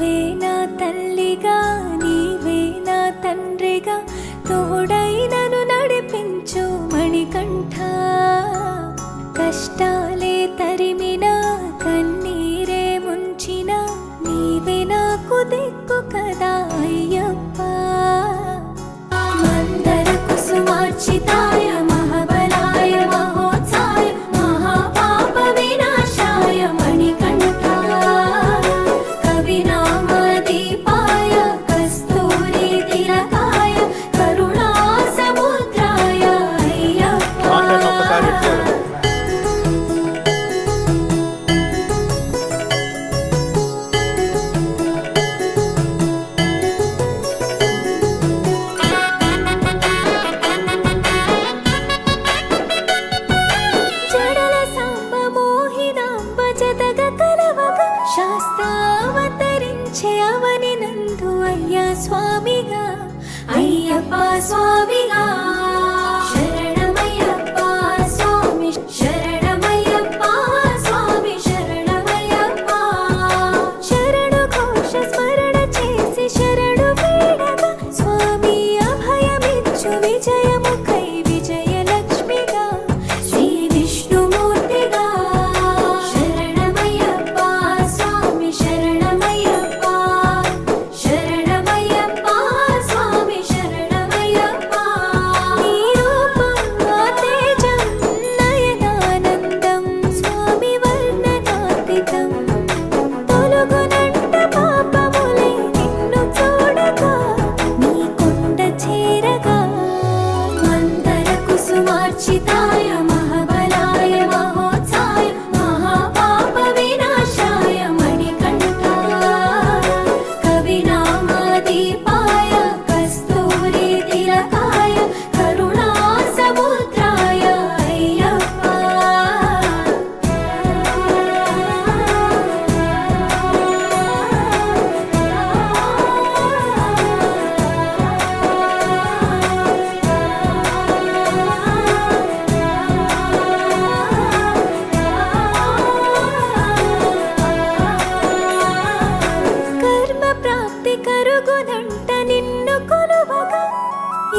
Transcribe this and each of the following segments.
నువ్వే నా తల్లిగా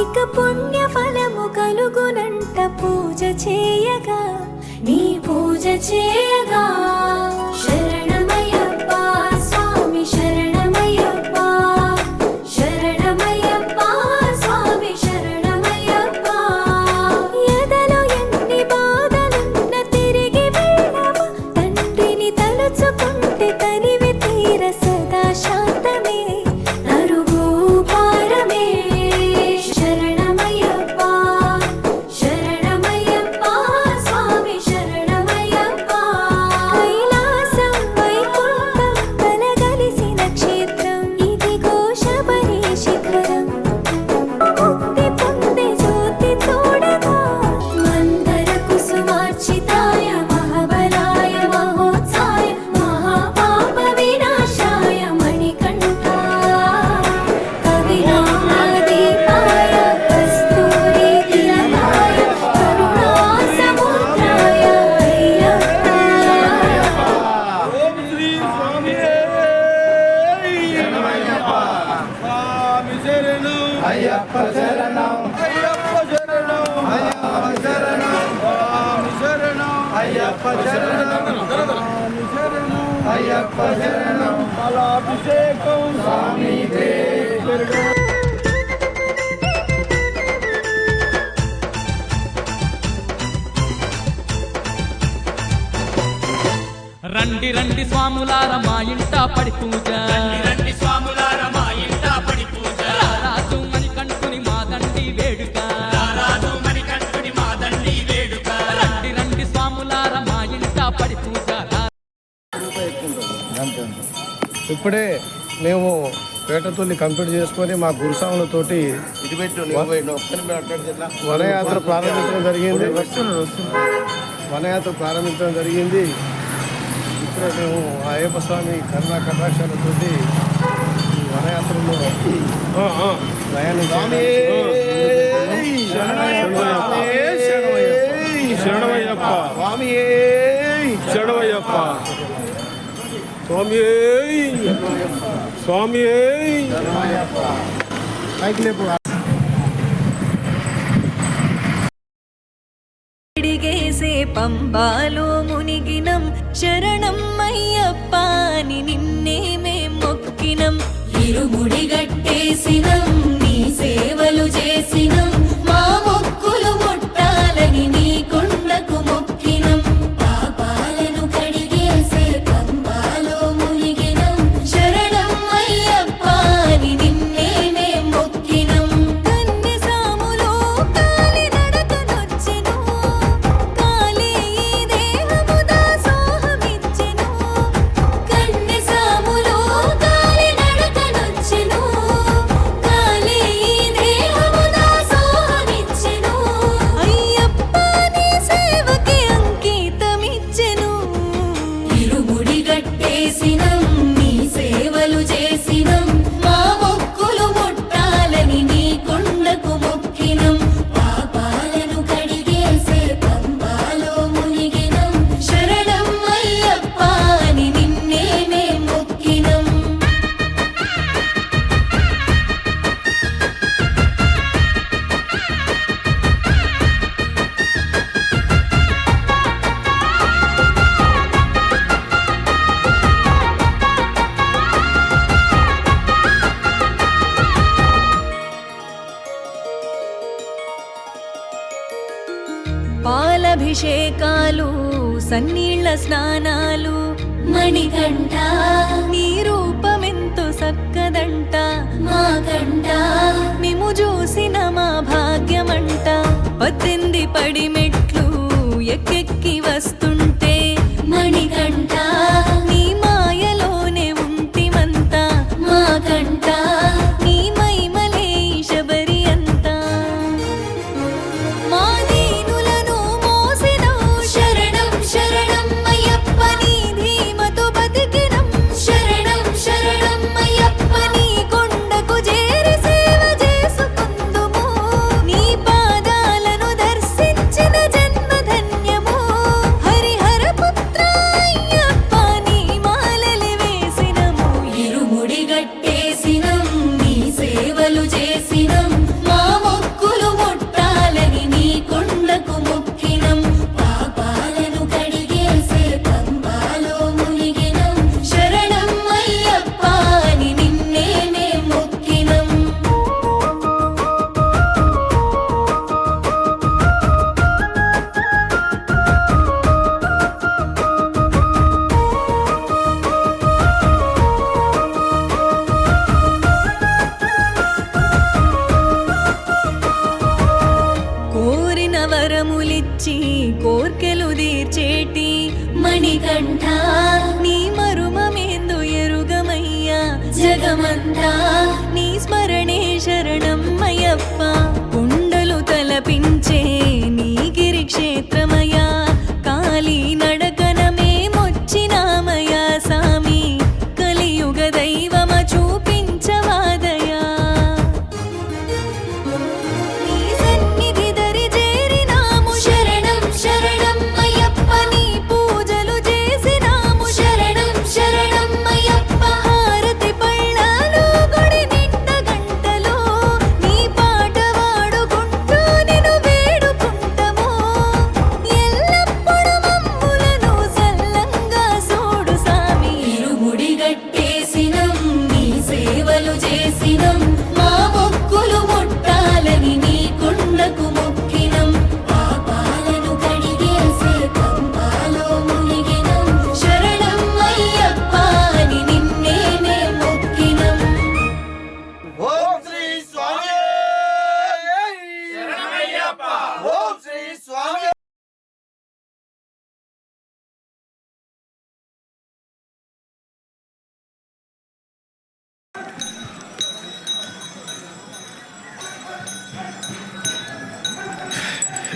కోరిక పుణ్య ఫలము కలుగునంట పూజ చేయగా నీ పూజ చేయగా. ఇప్పుడే మేము పేటతోని కంప్లీట్ చేసుకొని మా గురుసాములతో వనయాత్ర ప్రారంభించడం జరిగింది వనయాత్ర ప్రారంభించడం జరిగింది ఇక్కడ మేము అయ్యప్ప స్వామి కరుణా కటాక్షాలతో వనయాత్రలో ప్రయాణం శరణమయ్యప్ప స్వామి స్వామి పంబాలో మునిగినం. శరణం అయ్యప్పాని నిన్నే మే మొక్కినం. ఇరుముడి గట్టేసినం నీ సేవలు చేసినం.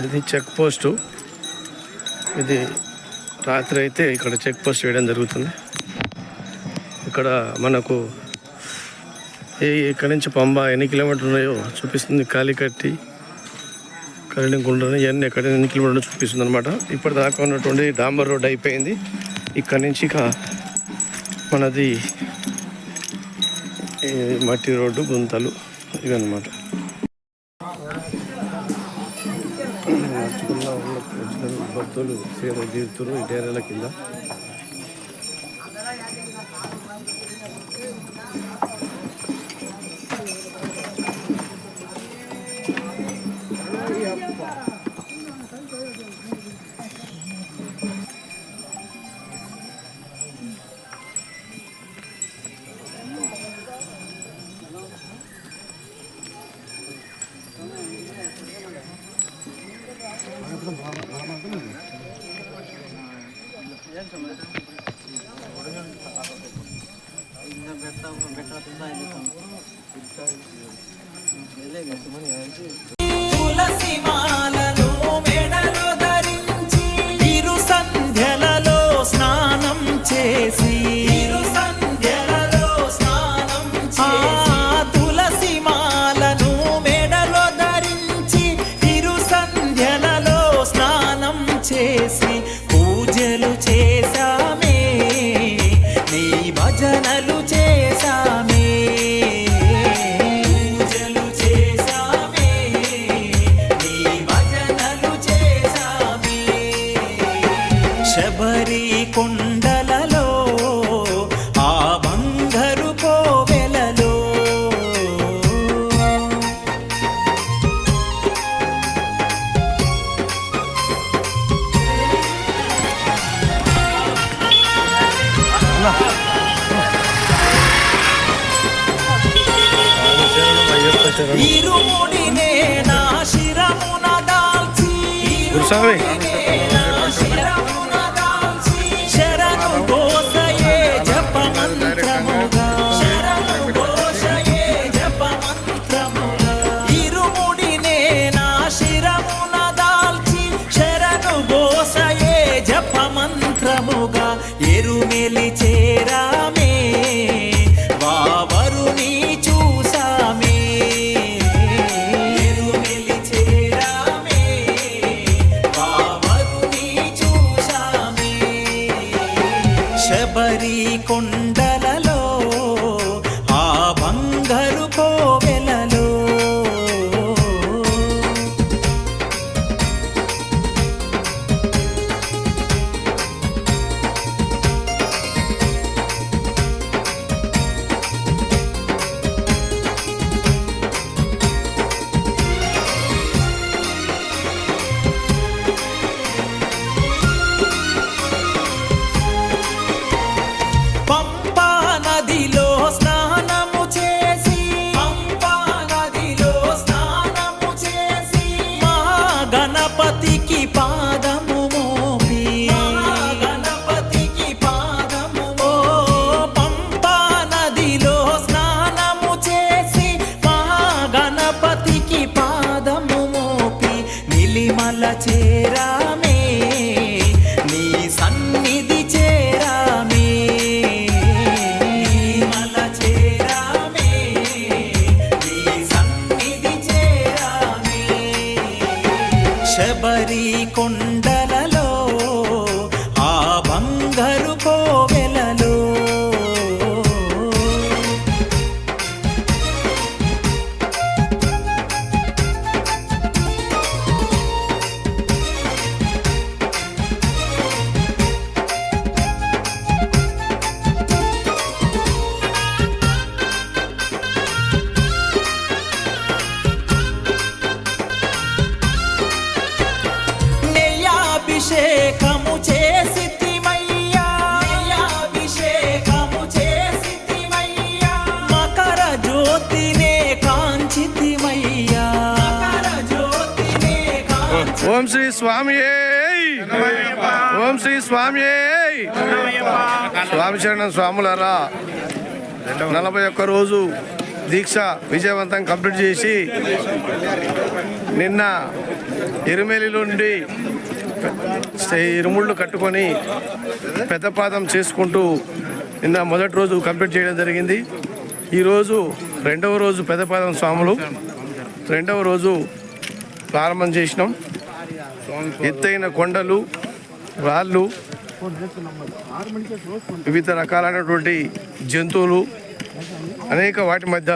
ఇది చెక్ పోస్టు. ఇది రాత్రి అయితే ఇక్కడ చెక్ పోస్ట్ వేయడం జరుగుతుంది. ఇక్కడ మనకు ఏ ఇక్కడ నుంచి పంబ ఎన్ని కిలోమీటర్లు ఉన్నాయో చూపిస్తుంది. కాలికట్టి కరణిగుండని ఇవన్నీ ఎక్కడ ఎన్ని కిలోమీటర్లు చూపిస్తుంది అనమాట ఇప్పటిదాకా ఉన్నటువంటి డాంబర్ రోడ్ అయిపోయింది. ఇక్కడ నుంచి ఇక మనది మట్టి రోడ్డు గుంతలు ఇవన్నమాట. తోలు సేవ జీవితంలో ఈ డేరాల కింద. స్వామి. స్వామి చరణ స్వాములారా నలభై ఒక్క రోజు దీక్ష విజయవంతం కంప్లీట్ చేసి నిన్న ఎరుమెలి నుండి ఇరుముళ్ళు కట్టుకొని పెద్దపాదం చేసుకుంటూ నిన్న మొదటి రోజు కంప్లీట్ చేయడం జరిగింది. ఈరోజు రెండవ రోజు పెద్దపాదం స్వాములు. రెండవ రోజు ప్రారంభం చేసినాం. ఎత్తైన కొండలు రాళ్ళు వివిధ రకాలైనటువంటి జంతువులు అనేక వాటి మధ్య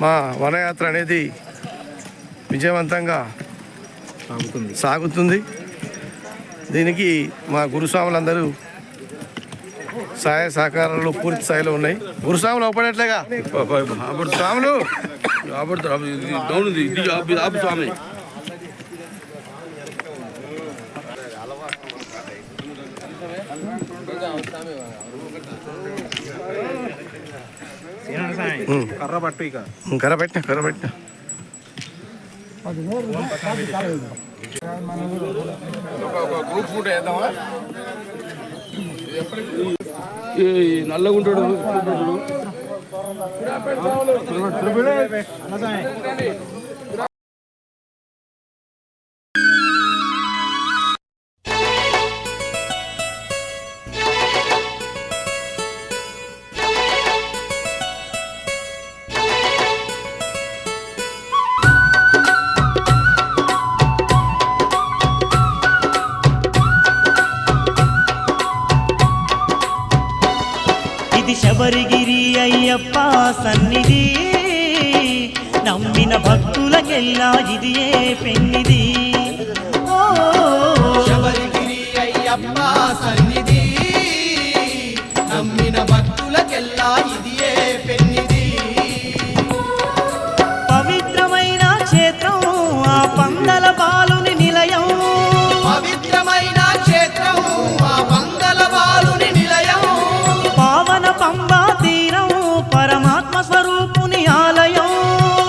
మా వనయాత్ర అనేది విజయవంతంగా సాగుతుంది. దీనికి మా గురుస్వాములందరూ సహాయ సహకారాలు పూర్తి స్థాయిలో ఉన్నాయి. గురుస్వాములు అవ్వబడట్లేగా స్వాములు స్వామి. కర్ర పట్టు ఇక. కర్ర పెట్టిన కర్ర పెట్టిన గ్రూప్ ఫోటో వేద్దామా నల్లగుంటాడు ఇది భక్తులకెల్లా ఇది ఏ పెన్నిది. పవిత్రమైన క్షేత్రం ఆ పందల బాలుని నిలయం. పవిత్రమైన క్షేత్రం ఆ మంగళ బాలుని నిలయం. పావన పంబా తీరం పరమాత్మ స్వరూపుని ఆలయం.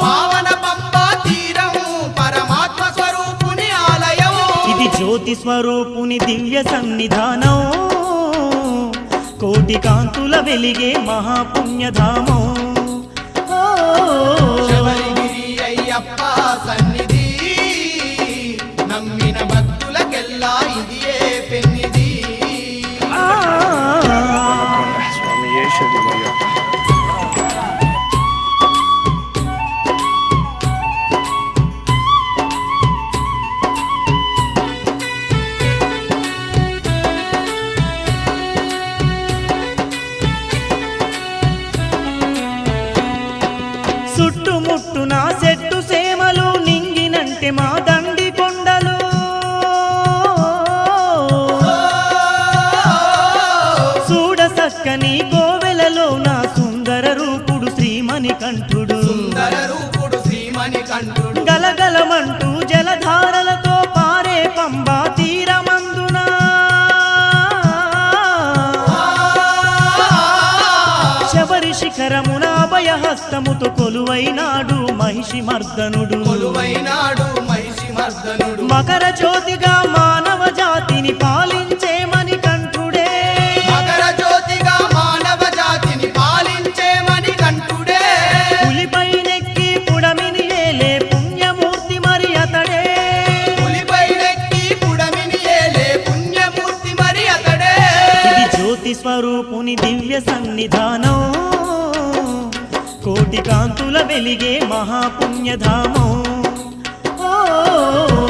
పావన పంపా తీరం పరమాత్మ స్వరూపుని ఆలయం. ఇది జ్యోతి స్వరూపుని దివ్య సన్నిధానం. కోటి కాంతుల వెలిగే మహాపుణ్యధామం. సన్నిధానం. కోటి కాంతుల వెలిగే మహాపుణ్యధామం.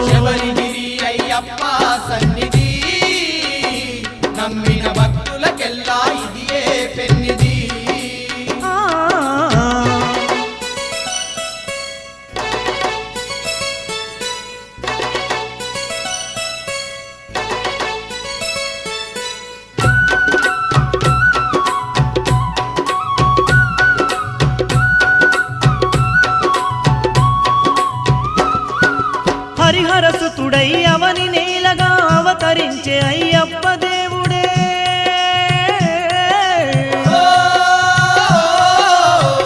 శబరిగిరి అయ్యప్ప సన్నిధి హరిహరసుతుడై అవని నేలగా అవతరించే అయ్యప్ప దేవుడే.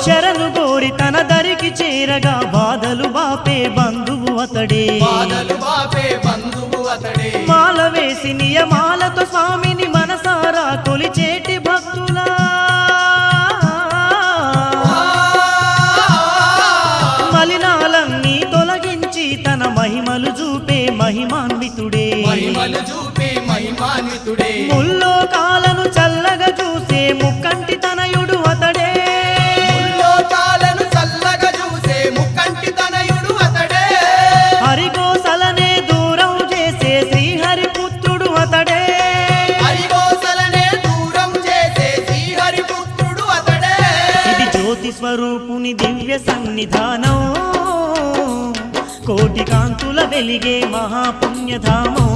శరణు కోరి తన దరికి చేరగా బాధలు బాపే బంధువు అతడే. మాల వేసి నియమాలతో స్వామిని సమ్మానితుడే ముల్లో కాలను చల్లగా చూసే ముక్కంటి తనయుడు అతడే. ముల్లో కాలను చల్లగా చూసే ముక్కంటి తనయుడు అతడే. హరికోసలనే దూరం చేసే శ్రీహరి పుత్రుడు అతడే. హరికోసలనే దూరం చేసే శ్రీహరి పుత్రుడు అతడే. ఇది జ్యోతి స్వరూపుని దివ్య సన్నిధానం. కోటి కాంతుల వెలిగే మహాపుణ్యధామం.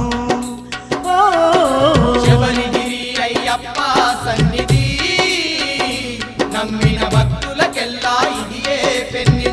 శబరిగిరి అయ్యప్ప సన్నిధి నమ్మిన భక్తులకెల్లా ఇదియే పెన్ని.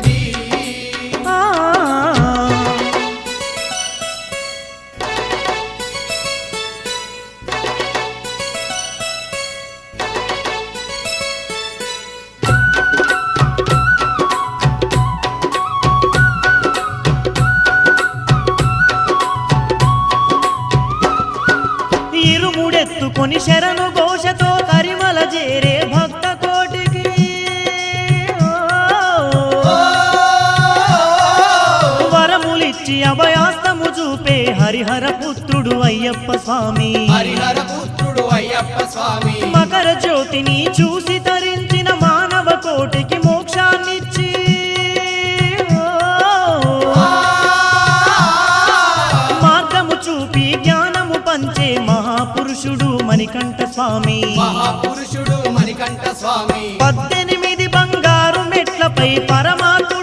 తెచ్చి అభయాస్తము చూపే హరిహర పుత్రుడు అయ్యప్ప స్వామి. హరిహర పుత్రుడు అయ్యప్ప స్వామి. మకర జ్యోతిని చూసి తరించిన మానవ కోటికి మోక్షాన్నిచ్చి. మార్గము చూపి జ్ఞానము పంచే మహాపురుషుడు మణికంఠ స్వామి. మహాపురుషుడు మణికంఠ స్వామి. పద్దెనిమిది బంగారు మెట్లపై పరమాత్ముడు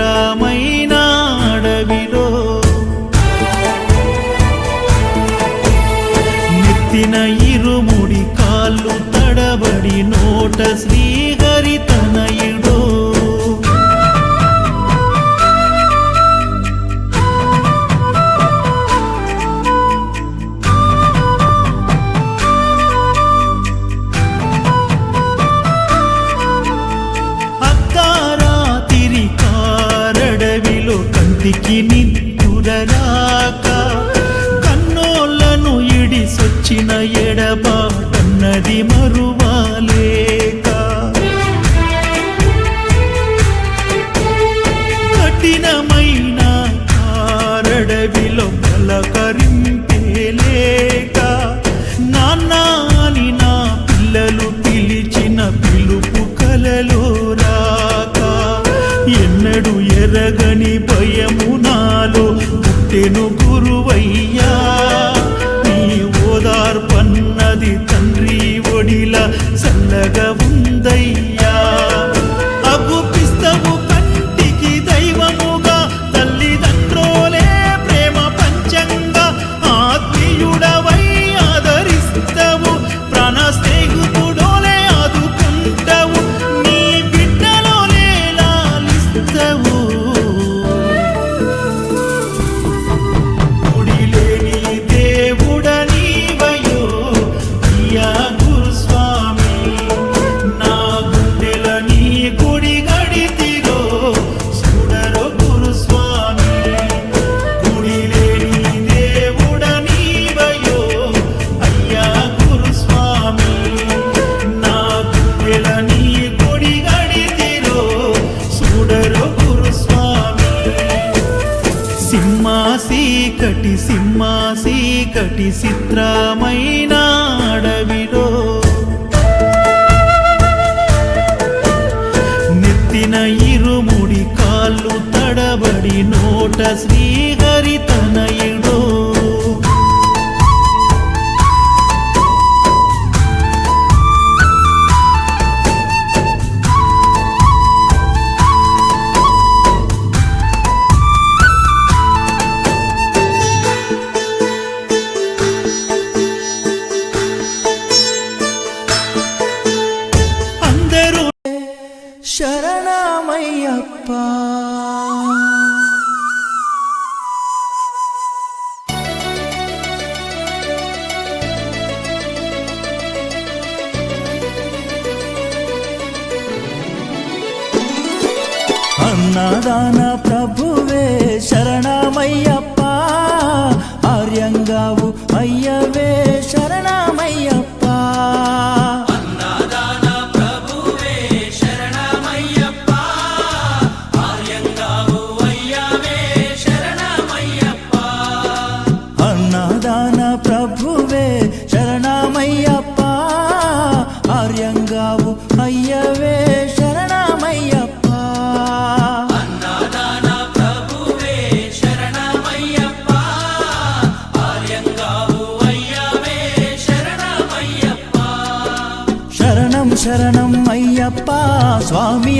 పవిత్రమైన అడవిలో నెత్తిన ఇరుముడి కాళ్ళు తడబడి నోట శ్రీ మరచిన ఎడబాటన్నది మరువ